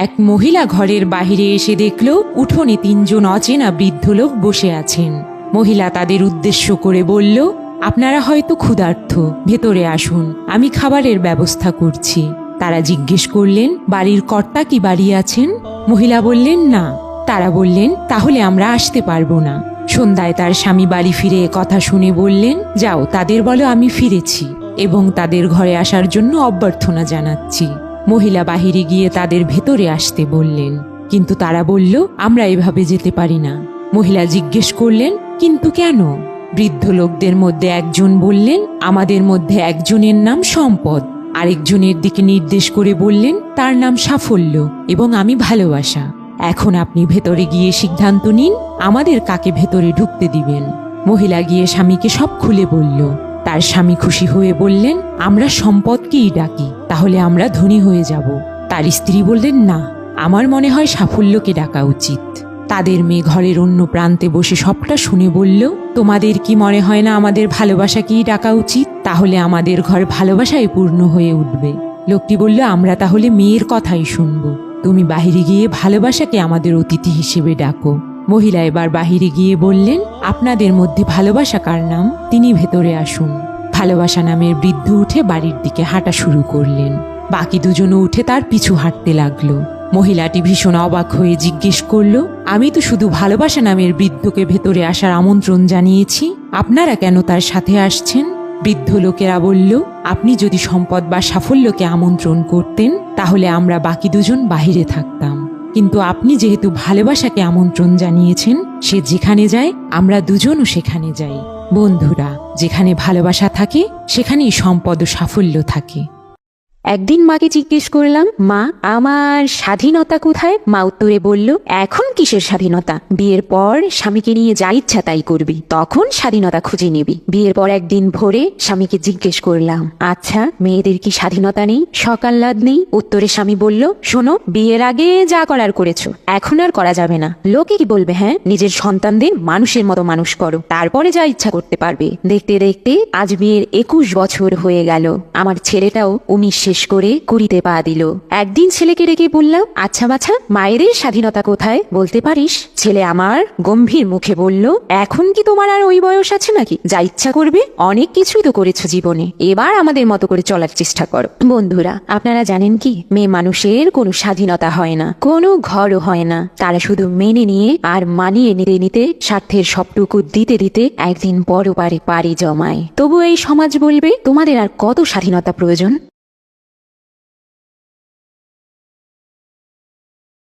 এক মহিলা ঘরের বাহিরে এসে দেখল, উঠোনে তিনজন অচেনা বৃদ্ধ লোক বসে আছেন। মহিলা তাদের উদ্দেশ্য করে বলল, আপনারা হয়তো ক্ষুধার্থ ভেতরে আসুন, আমি খাবারের ব্যবস্থা করছি। তারা জিজ্ঞেস করলেন, বাড়ির কর্তা কি বাড়ি আছেন? মহিলা বললেন, না। তারা বললেন, তাহলে আমরা আসতে পারব না। সন্ধ্যায় তার স্বামী বাড়ি ফিরে কথা শুনে বললেন, যাও, তাদের বলো আমি ফিরেছি এবং তাদের ঘরে আসার জন্য অভ্যর্থনা জানাচ্ছি। মহিলা বাহিরে গিয়ে তাদের ভেতরে আসতে বললেন। কিন্তু তারা বলল, আমরা এভাবে যেতে পারি না। মহিলা জিজ্ঞেস করলেন, কিন্তু কেন? বৃদ্ধ লোকদের মধ্যে একজন বললেন, আমাদের মধ্যে একজনের নাম সম্পদ। আরেকজনের দিকে নির্দেশ করে বললেন, তার নাম সাফল্য এবং আমি ভালোবাসা। এখন আপনি ভেতরে গিয়ে সিদ্ধান্ত নিন, আমাদের কাকে ভেতরে ঢুকতে দিবেন। মহিলা গিয়ে স্বামীকে সব খুলে বলল। তার স্বামী খুশি হয়ে বললেন, আমরা সম্পদকেই ডাকি। তাহলে আমরা ধনী হয়ে যাব। তার স্ত্রী বললেন, না, আমার মনে হয় সাফল্যকে ডাকা উচিত। তাদের মেয়ে ঘরের অন্য প্রান্তে বসে সবটা শুনে বলল, তোমাদের কি মনে হয় না আমাদের ভালোবাসাকেই ডাকা উচিত? তাহলে আমাদের ঘর ভালোবাসায় পূর্ণ হয়ে উঠবে। লোকটি বলল, আমরা তাহলে মেয়ের কথাই শুনব। তুমি বাহিরে গিয়ে ভালোবাসাকে আমাদের অতিথি হিসেবে ডাকো। মহিলা এবার বাহিরে গিয়ে বললেন, আপনাদের মধ্যে ভালোবাসা কার নাম? তিনি ভেতরে আসুন। ভালোবাসা নামের বৃদ্ধ উঠে বাড়ির দিকে হাঁটা শুরু করলেন। বাকি দুজনও উঠে তার পিছু হাঁটতে লাগল। মহিলাটি ভীষণ অবাক হয়ে জিজ্ঞেস করল, আমি তো শুধু ভালোবাসা নামের বৃদ্ধকে ভেতরে আসার আমন্ত্রণ জানিয়েছি, আপনারা কেন তার সাথে আসছেন? বৃদ্ধ লোকেরা বলল, আপনি যদি সম্পদ বা সাফল্যকে আমন্ত্রণ করতেন, তাহলে আমরা বাকি দুজন বাহিরে থাকতাম। কিন্তু আপনি যেহেতু ভালোবাসাকে আমন্ত্রণ জানিয়েছেন, সে যেখানে যায়, আমরা দুজনও সেখানে যাই। বন্ধুরা যেখানে ভালোবাসা থাকে সেখানেই সম্পদ ও সাফল্য থাকে। একদিন মাকে জিজ্ঞেস করলাম, মা, আমার স্বাধীনতা কোথায়? মা উত্তরে বলল, এখন কিসের স্বাধীনতা? বিয়ের পর স্বামীকে নিয়ে যা ইচ্ছা তাই করবি। তখন স্বাধীনতা খুঁজে নিবি। বিয়ের পর একদিন ভোরে স্বামীকে জিজ্ঞেস করলাম আচ্ছা মেয়েদের কি স্বাধীনতা নেই? সকাল্লাদ নেই? উত্তরে স্বামী বলল, শোনো, বিয়ের আগে যা করার করেছ, এখন আর করা যাবে না। লোকে কি বলবে হ্যাঁ? নিজের সন্তানদের মানুষের মতো মানুষ করো। তারপরে যা ইচ্ছা করতে পারবে। দেখতে দেখতে আজ বিয়ের একুশ বছর হয়ে গেল। আমার ছেলেটাও উনিশ শেষ করে কুড়িতে পা দিল। একদিন ছেলেকে রেখে বললাম আচ্ছা বাছা মায়েদের স্বাধীনতা কোথায়? বলতে পারিস? ছেলে আমার গম্ভীর মুখে বলল, এখন কি তোমার আর ওই বয়স আছে নাকি? যা ইচ্ছা করবে, অনেক কিছুই তো করেছ জীবনে। এবার আমাদের মতো করে চলার চেষ্টা করো। বন্ধুরা, আপনারা জানেন কি? মেয়ে মানুষের কোনো স্বাধীনতা হয় না, কোনো ঘরও হয় না। তারা শুধু মেনে নিয়ে আর মানিয়ে নিতে নিতে স্বার্থের সবটুকু দিতে দিতে একদিন বড় পারে পারি জমায়। তবু এই সমাজ বলবে, তোমাদের আর কত স্বাধীনতা প্রয়োজন?